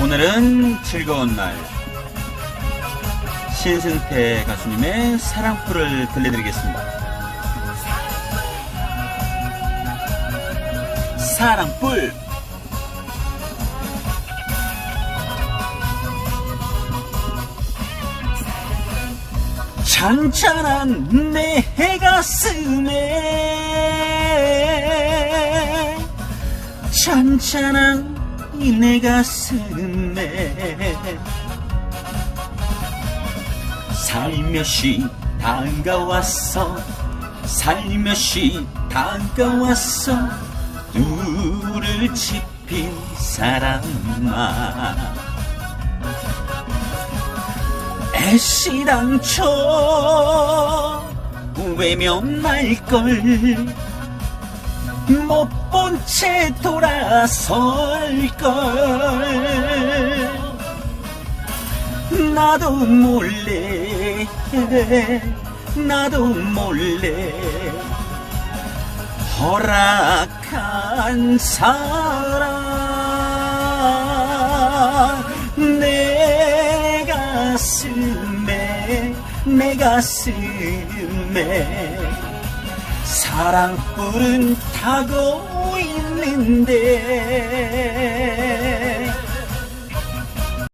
오늘은 즐거운 날. 신승태 가수님의 사랑풀을 들려드리겠습니다. 사랑풀. 잔잔한 내 가슴에 잔잔한 내 가슴에 살며시 다가왔어 살며시 다가왔어. 눈을 짚인 사람아 애시당초 외면할걸 못 본 채 돌아설걸. 나도 몰래 나도 몰래 허락한 사랑 내 가슴에 내 가슴에 사랑불은 타고 있는데